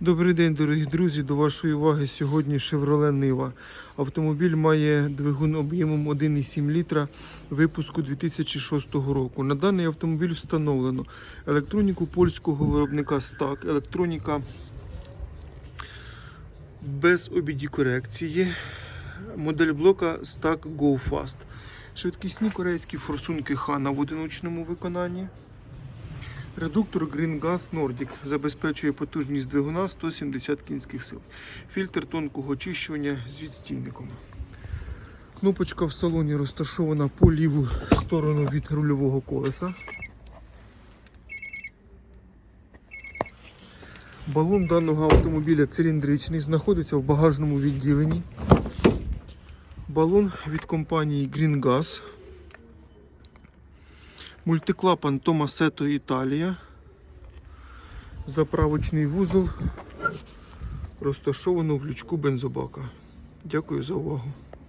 Добрий день, дорогі друзі. До вашої уваги сьогодні Chevrolet Нива. Автомобіль має двигун об'ємом 1,7 літра випуску 2006 року. На даний автомобіль встановлено електроніку польського виробника СТАК, електроніка без обіді корекції, модель блока STAC Go Fast. Швидкісні корейські форсунки Hana в одиночному виконанні. Редуктор Green Gas Nordic забезпечує потужність двигуна 170 кінських сил. Фільтр тонкого очищування з відстійником. Кнопочка в салоні розташована по ліву сторону від рульового колеса. Балон даного автомобіля циліндричний, знаходиться в багажному відділенні. Балон від компанії Green Gas. Мультиклапан Томасето Італія. Заправочний вузол розташовано в лючку бензобака. Дякую за увагу.